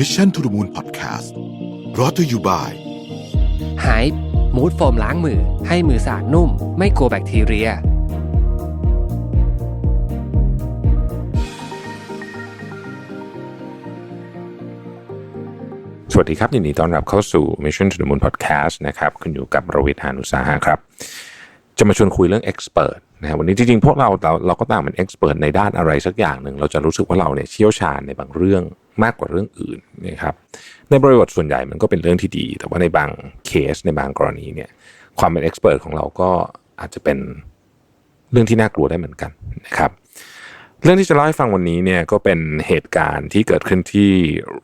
Mission to the Moon Podcast รอ t ธออยู่บ่ายหายมูดโฟมล้างมือ ให้มือสะอาดนุ่ม ไม่กลัวแบคทีเรีย สวัสดีครับ ยินดีต้อนรับเข้าสู่ Mission to the Moon Podcast นะครับคุณอยู่กับรวิทยานุสาหะครับ จะมาชวนคุยเรื่อง Expert นะฮะวันนี้จริงๆ พวกเราเราเราก็ต่างเป็น Expert ในด้านอะไรสักอย่างหนึ่ง เราจะรู้สึกว่าเราเนี่ยเชี่ยวชาญในบางเรื่อง มากกว่าเรื่องอื่นนะครับในบริบทส่วนใหญ่มันก็เป็นเรื่องที่ดี แต่ว่าในบางเคสในบางกรณีเนี่ยความเป็น Expert ของเราก็อาจจะเป็นเรื่องที่น่ากลัวได้เหมือนกันนะครับ เรื่องที่จะเล่าให้ฟังวันนี้เนี่ยก็เป็นเหตุการณ์ที่เกิดขึ้นที่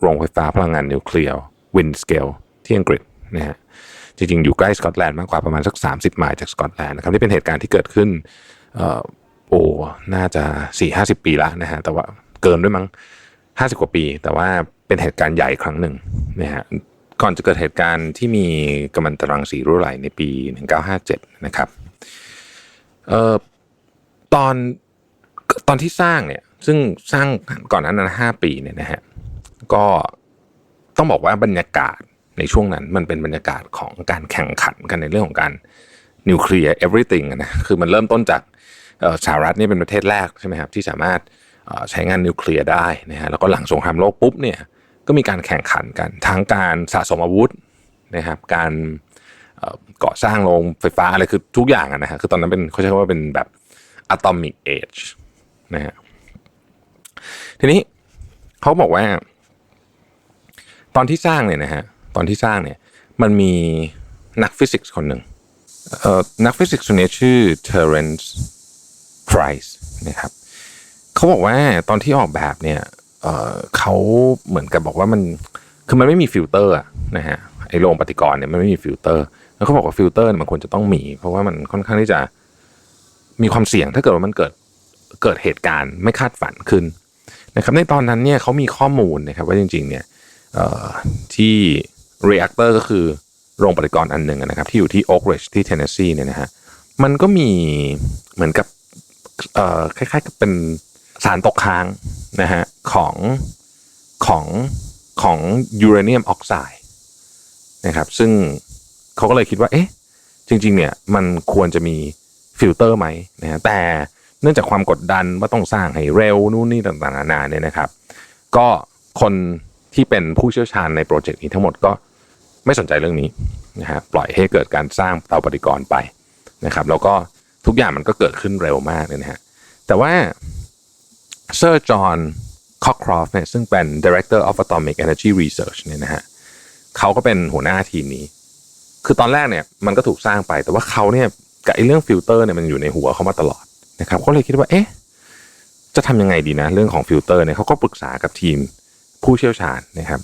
โรงไฟฟ้าพลังงานนิวเคลียร์วินสเกลที่อังกฤษนะฮะจริงๆ อยู่ใกล้สกอตแลนด์มากกว่าประมาณสัก 30ไมล์จากสกอตแลนด์นะครับนี่เป็นเหตุการณ์ที่เกิดขึ้นโอ้น่าจะ 4 50 ปีแล้วนะฮะแต่ว่าเกินด้วยมั้ง 50 กว่าปี แต่ว่าเป็นเหตุการณ์ใหญ่ครั้งหนึ่งนะฮะก่อนจะเกิดเหตุการณ์ที่มีกัมมันตรังสีรั่วไหลในปี 1957 นะครับเอ่อตอนตอนที่สร้างเนี่ยซึ่งสร้างก่อนนั้นห้าปีเนี่ยนะฮะก็ต้องบอกว่าบรรยากาศในช่วงนั้นมันเป็นบรรยากาศของการแข่งขันกันในเรื่องของการนิวเคลียร์ everything นะคือมันเริ่มต้นจากสหรัฐนี่เป็นประเทศแรกใช่ไหมครับที่สามารถ ใช้งานนิวเคลียร์ได้นะฮะแล้วก็หลังสงครามโลกปุ๊บเนี่ยก็มีการแข่งขันกัน ทั้งการสะสมอาวุธนะครับการก่อสร้างโรงไฟฟ้าอะไรคือทุกอย่างอะนะฮะคือตอนนั้นเป็นเขาใช้คำว่าเป็นแบบ atomic age นะฮะทีนี้เขาบอกว่า ตอนที่สร้างเนี่ยนะฮะตอนที่สร้างเนี่ยมันมีนักฟิสิกส์คนหนึ่งนักฟิสิกส์คนนี้ชื่อ Terence Price นะครับ เขาบอกว่าตอนที่ออกแบบเนี่ยเขาเหมือนกับบอกว่ามันคือมันไม่มีฟิลเตอร์นะฮะไอโรงปฏิกรณ์เนี่ยมันไม่มีฟิลเตอร์ แล้วเขาบอกว่าฟิลเตอร์มันควรจะต้องมี เพราะว่ามันค่อนข้างที่จะมีความเสี่ยงถ้าเกิดว่ามันเกิดเกิดเหตุการณ์ไม่คาดฝันขึ้นนะครับในตอนนั้นเนี่ยเขามีข้อมูลนะครับว่าจริงๆเนี่ยเอ่อที่ reactor ก็คือโรงปฏิกรณ์อันหนึ่งนะครับ ที่อยู่ที่ Oak Ridge ที่ Tennessee เนี่ยนะฮะมันก็มีเหมือนกับคล้ายๆกับเป็น สารตกค้างนะฮะของของของยูเรเนียมออกไซด์นะครับซึ่งเขาก็เลยคิดว่าเอ๊ะจริง ๆ เนี่ยมันควรจะมีฟิลเตอร์ไหมนะฮะแต่เนื่องจากความกดดันว่าต้องสร้างให้เร็วนู่นนี่ต่างๆนานาเนี่ยนะครับ ก็คนที่เป็นผู้เชี่ยวชาญในโปรเจกต์นี้ทั้งหมดก็ไม่สนใจเรื่องนี้นะฮะปล่อยให้เกิดการสร้างเตาปฏิกรณ์ไปนะครับ แล้วก็ทุกอย่างมันก็เกิดขึ้นเร็วมากเลยนะฮะแต่ว่า เซอร์จอห์นคอคครอฟเนี่ยซึ่งเป็น Director of Atomic Energy Research เนี่ยนะฮะเขาก็เป็นหัวหน้าทีมนี้ คือตอนแรกเนี่ยมันก็ถูกสร้างไป แต่ว่าเขาเนี่ยกับไอ้เรื่องฟิลเตอร์เนี่ยมันอยู่ในหัวเขามาตลอดนะครับเขาเลยคิดว่าเอ๊ะจะทำยังไงดีนะเรื่องของฟิลเตอร์เนี่ยเขาก็ปรึกษากับทีมผู้เชี่ยวชาญนะครับ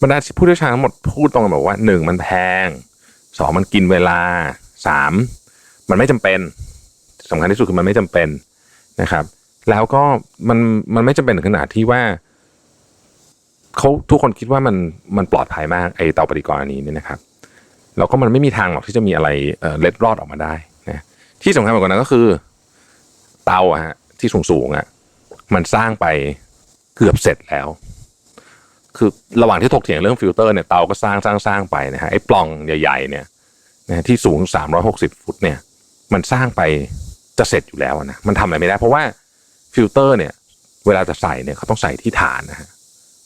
บรรดาผู้เชี่ยวชาญทั้งหมดพูดตรงกันบอกว่าหนึ่งมันแพงสองมันกินเวลาสามมันไม่จำเป็นสำคัญที่สุดคือมันไม่จำเป็นนะครับ แล้วก็มันมันไม่จำเป็นถึงขนาดที่ว่าเขาทุกคนคิดว่ามันมันปลอดภัยมากไอเตาปฏิกรณ์อันนี้เนี่ยนะครับแล้วก็มันไม่มีทางหรอกที่จะมีอะไรเล็ดรอดออกมาได้นะที่สำคัญกว่านั้นก็คือ เตาอะฮะที่สูงสูงอะมันสร้างไปเกือบเสร็จแล้ว คือระหว่างที่ถกเถียงเรื่องฟิลเตอร์เนี่ยเตาก็สร้างสร้างสร้างไปนะฮะไอ้ปล่องใหญ่ๆเนี่ยนะที่สูง 360 ฟุตเนี่ย มันสร้างไปจะเสร็จอยู่แล้วนะมันทำอะไรไม่ได้ เพราะว่า ฟิลเตอร์เนี่ย เวลาจะใส่เนี่ยเขาต้องใส่ที่ฐานนะฮะ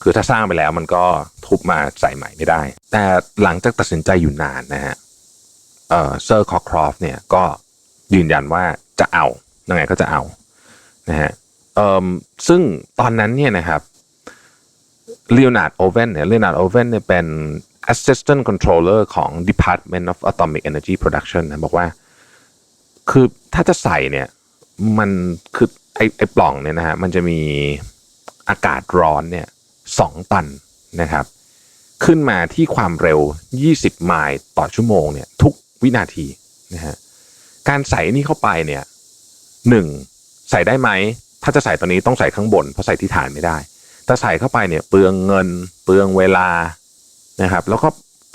คือถ้าสร้างไปแล้วมันก็ทุบมาใส่ใหม่ไม่ได้ แต่หลังจากตัดสินใจอยู่นานนะฮะเอ่อเซอร์คอครอฟเนี่ยก็ยืนยันว่าจะเอายังไงก็จะเอานะฮะเอ่อซึ่งตอนนั้นเนี่ยนะครับเลโอนาร์ดโอเวนเนี่ยเลโอนาร์ดโอเวนเนี่ยเป็น assistant controller ของ Department of Atomic Energy Production นะบอกว่า คือถ้าจะใส่เนี่ย มันคือ อ้ไอ้ปล่องเนี่ยนะฮะมันจะมีอากาศร้อนเนี่ยสองตันนะครับ ขึ้นมาที่ความเร็ว 20 ไมล์ต่อชั่วโมงเนี่ยทุกวินาทีนะฮะการใส่นี่เข้าไปเนี่ยหนึ่งใส่ได้ไหม ถ้าจะใส่ตอนนี้ต้องใส่ข้างบน เพราะใส่ที่ฐานไม่ได้ แต่ใส่เข้าไปเนี่ยเปลืองเงิน เปลืองเวลานะครับ แล้วก็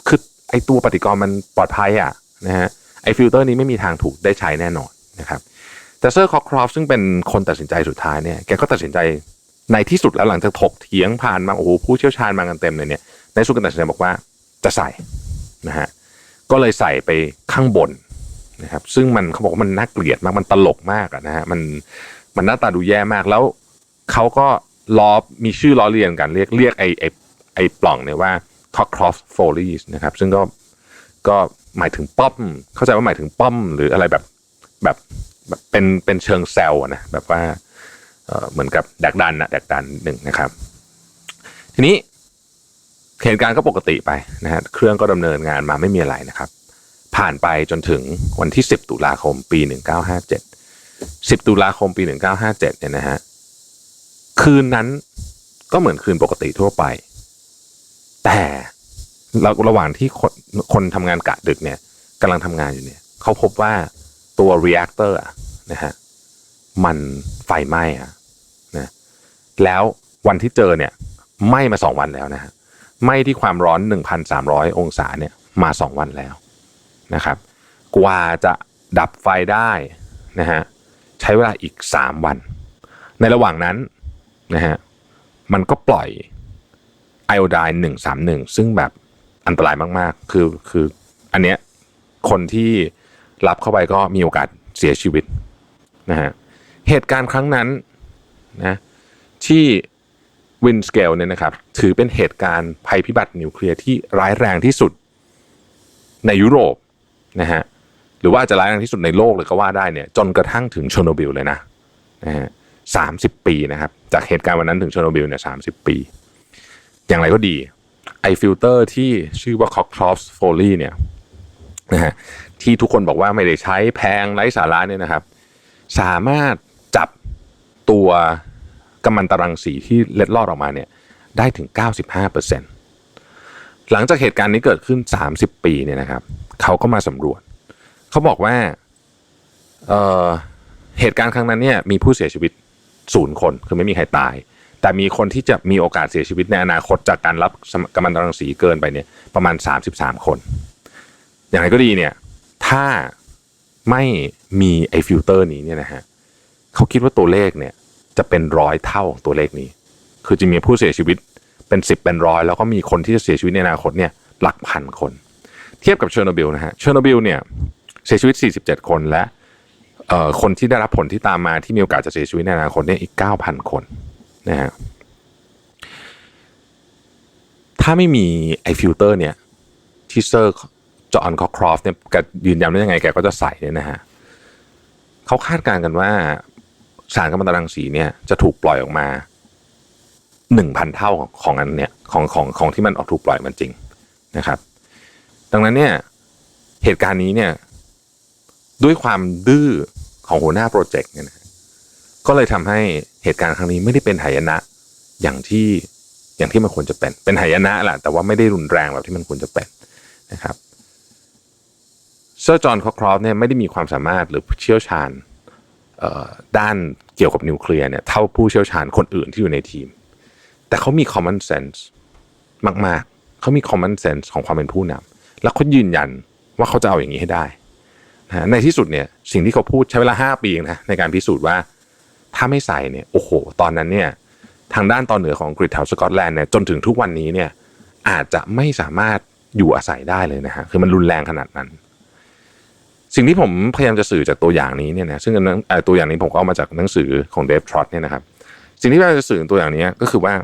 คือไอตัวปฏิกรณ์มันปลอดภัยอะนะฮะไอฟิลเตอร์นี้ไม่มีทางถูกได้ใช้แน่นอนนะครับ แต่เซอร์คอครอฟซึ่งเป็นคนตัดสินใจสุดท้ายเนี่ยแกก็ตัดสินใจในที่สุดแล้วหลังจากถกเถียงผ่านมาโอ้โหผู้เชี่ยวชาญมากันเต็มเลยเนี่ยในสุดการตัดสินใจบอกว่าจะใส่นะฮะก็เลยใส่ไปข้างบนนะครับซึ่งมันเขาบอกว่ามันน่าเกลียดมากมันตลกมากอะนะฮะมันมันหน้าตาดูแย่มากแล้วเขาก็ล้อมีชื่อล้อเลียนกันเรียกเรียกไอไอไอปล่องเนี่ยว่า cockcroft folies นะครับซึ่งก็ก็หมายถึงป้อม เข้าใจว่าหมายถึงป้อมหรืออะไรแบบแบบ แบบเป็นเป็นเชิงแซวนะแบบว่าเหมือนกับดักดันนะดักดันหนึ่งนะครับ ทีนี้เหตุการณ์ก็ปกติไปนะฮะเครื่องก็ดำเนินงานมาไม่มีอะไรนะครับ ผ่านไปจนถึงวันที่ 10 ตุลาคมปี 1957 10 ตุลาคมปี 1957เนี่ยนะฮะคืนนั้นก็เหมือนคืนปกติทั่วไป แต่ระหว่างที่คนคนทำงานกะดึกเนี่ยกำลังทำงานอยู่เนี่ย เขาพบว่า ตัว reactor อะนะฮะมันไฟไหม้อะนะแล้ววันที่เจอเนี่ยไหม้มาสองวันแล้วนะฮะไหม้ที่ความร้อน 1,300 องศาเนี่ยมาสองวันแล้วนะครับ กว่าจะดับไฟได้นะฮะใช้เวลาอีกสามวัน ในระหว่างนั้นนะฮะมันก็ปล่อยไอโอดน์หนึ่งสามหนึ่งซึ่งแบบอันตรายมาก ๆ คือคืออันเนี้ยคนที่ รับเข้าไปก็มีโอกาสเสียชีวิตนะฮะเหตุการณ์ครั้งนั้นนะที่วินสเกลเนี่ยนะครับถือเป็นเหตุการณ์ภัยพิบัตินิวเคลียร์ที่ร้ายแรงที่สุดในยุโรปนะฮะหรือว่าอาจจะร้ายแรงที่สุดในโลกเลยก็ว่าได้เนี่ยจนกระทั่งถึงโชโนบิลเลยนะนะฮะสามสิบปีนะครับจากเหตุการณ์วันนั้นถึงโชโนบิลเนี่ยสามสิบปี อย่างไรก็ดีไอฟิลเตอร์ที่ชื่อว่า Cockcroft Foley เนี่ย นะฮะที่ทุกคนบอกว่าไม่ได้ใช้แพงไร้สาระเนี่ยนะครับ สามารถจับตัวกัมมันตรังสีที่เล็ดลอดออกมาเนี่ยได้ถึง 95%หลังจากเหตุการณ์นี้เกิดขึ้น 30 ปีเนี่ยนะครับ เขาก็มาสำรวจ เขาบอกว่าเเหตุการณ์ครั้งนั้นเนี่ยมีผู้เสียชีวิตศูนย์คนคือไม่มีใครตาย แต่มีคนที่จะมีโอกาสเสียชีวิตในอนาคตจากการรับกัมมันตรังสีเกินไปเนี่ยประมาณ 33 คน อย่างไรก็ดีเนี่ย ถ้าไม่มีไอฟิลเตอร์นี้เนี่ยนะฮะเขาคิดว่าตัวเลขเนี่ยจะเป็นร้อยเท่าของตัวเลขนี้ คือจะมีผู้เสียชีวิตเป็นสิบเป็นร้อยแล้วก็มีคนที่จะเสียชีวิตในอนาคตเนี่ยหลักพันคน เทียบกับเชอร์โนบิลนะฮะเชอร์โนบิลเนี่ยเสียชีวิต 47 คนและคนที่ได้รับผลที่ตามมาที่มีโอกาสจะเสียชีวิตในอนาคตเนี่ยอีก 9,000 คนนะฮะถ้าไม่มีไอฟิลเตอร์เนี่ยที่เซอร์ จอห์นคอครอฟเนี่ยแกยืนยันได้ยังไงแกก็จะใส่เนี่ยนะฮะเขาคาดการณ์กันว่าสารกัมมันตรังสีเนี่ยจะถูกปล่อยออกมาหนึ่งพันเท่าของของอันเนี่ยของของของที่มันออกถูกปล่อยมันจริงนะครับ ดังนั้นเนี่ยเหตุการณ์นี้เนี่ยด้วยความดื้อของหัวหน้าโปรเจกต์เนี่ยนะก็เลยทำให้เหตุการณ์ครั้งนี้ไม่ได้เป็นหายนะอย่างที่อย่างที่มันควรจะเป็น เป็นหายนะแหละแต่ว่าไม่ได้รุนแรงแบบที่มันควรจะเป็นนะครับ เซอร์จอห์นคอครอฟเนี่ยไม่ได้มีความสามารถหรือเชี่ยวชาญด้านเกี่ยวกับนิวเคลียร์เนี่ยเท่าผู้เชี่ยวชาญคนอื่นที่อยู่ในทีม แต่เขามี common sense มาก ๆ เขามี common sense ของความเป็นผู้นำแล้วเขายืนยันว่าเขาจะเอาอย่างนี้ให้ได้นะในที่สุดเนี่ยสิ่งที่เขาพูดใช้เวลา 5 ปีนะในการพิสูจน์ว่าถ้าไม่ใส่เนี่ยโอ้โห ตอนนั้นเนี่ยทางด้านตอนเหนือของกรีฑาสกอตแลนด์เนี่ยจนถึงทุกวันนี้เนี่ยอาจจะไม่สามารถอยู่อาศัยได้เลยนะฮะคือมันรุนแรงขนาดนั้น สิ่งที่ผมพยายามจะสื่อจากตัวอย่างนี้เนี่ยนะซึ่งตัวอย่างนี้ผมก็เอามาจากหนังสือของเดฟทรอตเนี่ยนะครับ สิ่งที่พยายามจะสื่อตัวอย่างนี้ก็คือว่า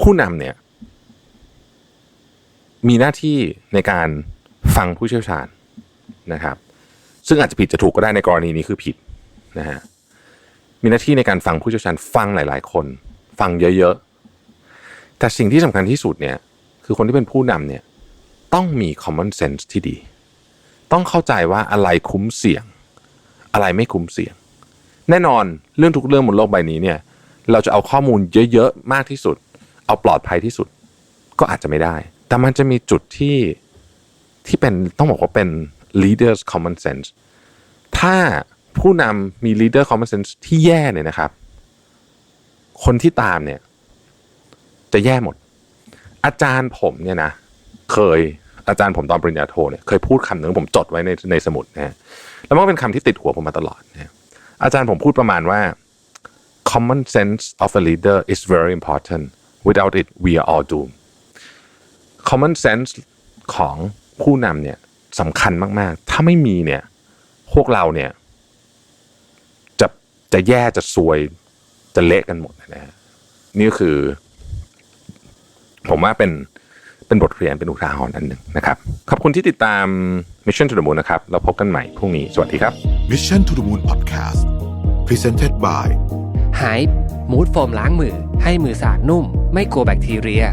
ผู้นำเนี่ย มีหน้าที่ในการฟังผู้เชี่ยวชาญนะครับ ซึ่งอาจจะผิดจะถูกก็ได้ในกรณีนี้คือผิดนะฮะมีหน้าที่ในการฟังผู้เชี่ยวชาญฟังหลาย ๆ คน ฟังเยอะๆแต่สิ่งที่สำคัญที่สุดเนี่ย คือคนที่เป็นผู้นำเนี่ยต้องมี common sense ที่ดี ต้องเข้าใจว่าอะไรคุ้มเสี่ยง อะไรไม่คุ้มเสี่ยง แน่นอนเรื่องทุกเรื่องบนโลกใบนี้เนี่ย เราจะเอาข้อมูลเยอะๆมากที่สุด เอาปลอดภัยที่สุด ก็อาจจะไม่ได้ แต่มันจะมีจุดที่ที่เป็นต้องบอกว่าเป็น leaders common sense ถ้าผู้นำมี leader common sense ที่แย่เนี่ยนะครับ คนที่ตามเนี่ย จะแย่หมด อาจารย์ผมเนี่ยนะ เคย อาจารย์ผมตอนปริญญาโทเนี่ยเคยพูดคำหนึ่งผมจดไว้ในในสมุดนะฮะแล้วมันก็เป็นคำที่ติดหัวผมมาตลอดนะอาจารย์ผมพูดประมาณว่า common sense of a leader is very important without it we are all doomed common sense ของผู้นำเนี่ยสำคัญมากๆ ถ้าไม่มีเนี่ย พวกเราเนี่ย จะจะแย่จะซวยจะเละกันหมดนะฮะนี่คือ ผมว่าเป็น เป็นบทเรียนเป็นอุทาหรณ์อันหนึ่งนะครับ ขอบคุณที่ติดตาม Mission to the Moon นะครับ เราพบกันใหม่พรุ่งนี้ สวัสดีครับ Mission to the Moon Podcast Presented by หายมูดโฟมล้างมือ ให้มือสะอาดนุ่ม ไม่กลัวแบคทีเรีย